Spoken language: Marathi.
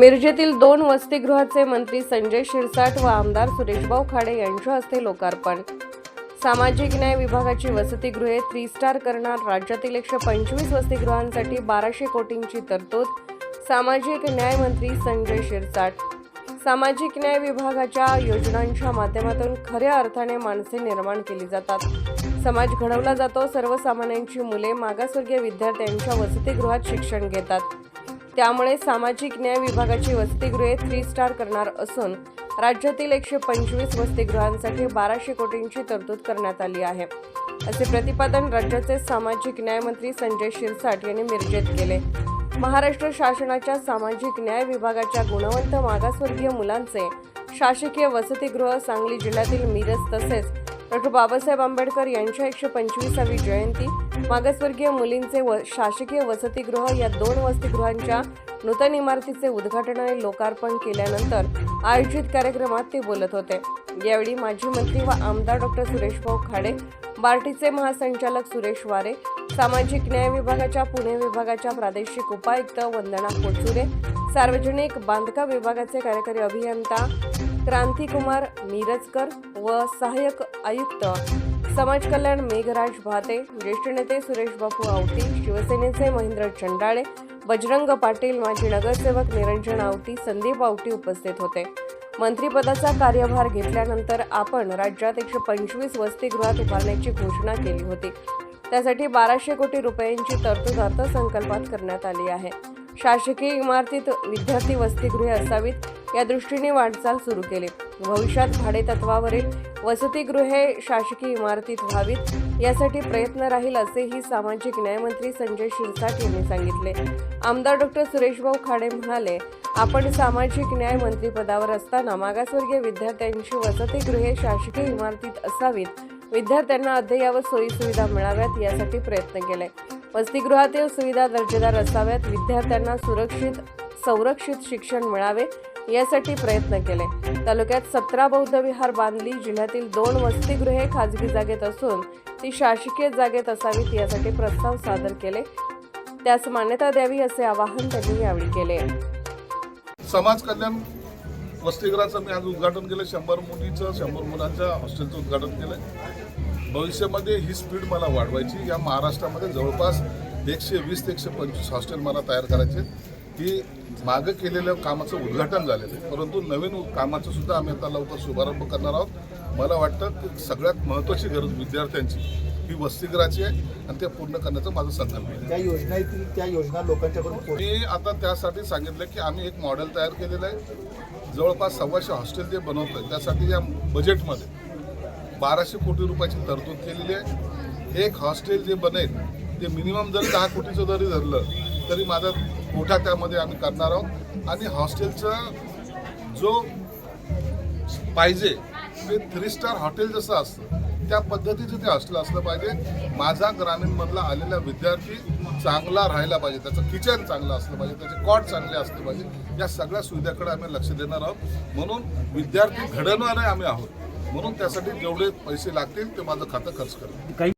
मिरजेतील दोन वसतिगृहाचे मंत्री संजय शिरसाट व आमदार सुरेशभाऊ खाडे यांच्या हस्ते लोकार्पण. सामाजिक न्याय विभागाची वसतिगृहे थ्री स्टार करणार राज्यातील एकशे पंचवीस वसतिगृहांसाठी बाराशे कोटींची तरतूद सामाजिक न्याय मंत्री संजय शिरसाट. सामाजिक न्याय विभागाच्या योजनांच्या माध्यमातून खऱ्या अर्थाने माणसे निर्माण केली जातात. समाज घडवला जातो सर्वसामान्यांची मुले मागासवर्गीय विद्यार्थ्यांच्या वसतिगृहात शिक्षण घेतात. त्यामुळे सामाजिक न्याय विभागाची वसतिगृहे थ्री स्टार करणार असून राज्यातील एकशे पंचवीस वसतिगृहांसाठी बाराशे कोटींची तरतूद करण्यात आली आहे. असे प्रतिपादन राज्याचे सामाजिक न्याय मंत्री संजय शिरसाट यांनी मिरजेत केले. महाराष्ट्र शासनाच्या सामाजिक न्याय विभागाच्या गुणवंत मागासवर्गीय मुलांचे शासकीय वसतिगृह सांगली जिल्ह्यातील मिरज तसेच डॉक्टर बाबासाहेब आंबेडकर यांच्या एकशे पंचवीसावी जयंती मागासवर्गीय मुलींचे व शासकीय वसतिगृह या दोन वसतिगृहांच्या नूतन इमारतीचे उद्घाटन आणि लोकार्पण केल्यानंतर आयोजित कार्यक्रमात ते बोलत होते. यावेळी माजी मंत्री व आमदार डॉक्टर सुरेशभाऊ खाडे बार्टीचे महासंचालक सुरेश वारे सामाजिक न्याय विभागाच्या पुणे विभागाच्या प्रादेशिक उपायुक्त वंदना कोचुरे सार्वजनिक बांधकाम विभागाचे कार्यकारी अभियंता क्रांतिकुमार मिरजकर व सहाय्यक आयुक्त समाज कल्याण मेघराज भाते ज्येष्ठ नेते सुरेश बापू आवटी शिवसेनेचे महेंद्र चंडाळे बजरंग पाटील माजी नगरसेवक निरंजन आवटी संदीप आवटी उपस्थित होते. मंत्रिपदाचा कार्यभार घेतल्यानंतर आपण राज्यात एकशे पंचवीस वसतिगृहात उभारण्याची घोषणा केली होती. त्यासाठी बाराशे कोटी रुपयांची तरतूद अर्थसंकल्पात करण्यात आली आहे. शासकीय इमारतीत विद्यार्थी वसतिगृहे असावीत या दृष्टीने वाटचाल सुरू केली. भविष्यात भाडेतत्वावरील वसतिगृहे शासकीय इमारतीत व्हावीत यासाठी प्रयत्न राहील असेही सामाजिक न्यायमंत्री संजय शिरसाट यांनी सांगितले. आमदार डॉक्टर सुरेशभाऊ खाडे म्हणाले आपण सामाजिक न्याय मंत्रीपदावर असताना मागासवर्गीय विद्यार्थ्यांची वसतिगृहे शासकीय इमारतीत असावीत. विद्यार्थ्यांना अद्ययावत सोयीसुविधा मिळाव्यात यासाठी प्रयत्न केले. वसतिगृहातील सुविधा दर्जेदार असाव्यात. विद्यार्थ्यांना सुरक्षित संरक्षित शिक्षण मिळावे यासाठी प्रयत्न केले. तालुक्यात सतरा बौद्ध विहार बांधली जिल्ह्यातील दोन वसतिगृहे खाजगी जागेत असून ती शासकीय जागेत असावीत यासाठी प्रस्ताव सादर केले. त्यास मान्यता द्यावी असे आवाहन त्यांनी यावेळी केले. समाज कल्याण वसतिगृहाचं मी आज उद्घाटन केलं. शंभर मुलीचं शंभर मुलांच्या हॉस्टेलचं उद्घाटन केलं. भविष्यामध्ये ही स्पीड मला वाढवायची. या महाराष्ट्रामध्ये जवळपास एकशे वीस ते एकशे पंचवीस हॉस्टेल मला तयार करायचे की मागं केलेल्या कामाचं उद्घाटन झालेलं आहे. परंतु नवीन कामाचं सुद्धा आम्ही आता लवकर शुभारंभ करणार आहोत. मला वाटतं की सगळ्यात महत्त्वाची गरज विद्यार्थ्यांची ही वसतिगृहाची आहे आणि ते पूर्ण करण्याचा माझा संकल्प आहे. त्या योजना त्या योजना लोकांच्याकडून मी आता त्यासाठी सांगितलं की आम्ही एक मॉडेल तयार केलेलं आहे. जवळपास सव्वाशे हॉस्टेल जे बनवतोय त्यासाठी या बजेटमध्ये बाराशे कोटी रुपयाची तरतूद केलेली आहे. एक हॉस्टेल जे बनेल ते मिनिमम जरी दहा कोटीचं जरी धरलं तरी माझा कोठा त्यामध्ये आम्ही करणार आहोत. आणि हॉस्टेलचं जो पाहिजे ते थ्री स्टार हॉटेल जसं असतं त्या पद्धतीचं ते हॉस्टेल असलं पाहिजे. माझा ग्रामीणमधला आलेला विद्यार्थी चांगला राहायला पाहिजे त्याचं किचन चांगलं असलं पाहिजे त्याचे कॉट चांगले असले पाहिजे या सगळ्या सुविधाकडे आम्ही लक्ष देणार आहोत. म्हणून विद्यार्थी घडवणारे आम्ही आहोत. म्हणून त्यासाठी जेवढे पैसे लागतील ते माझं खातं खर्च करेल काही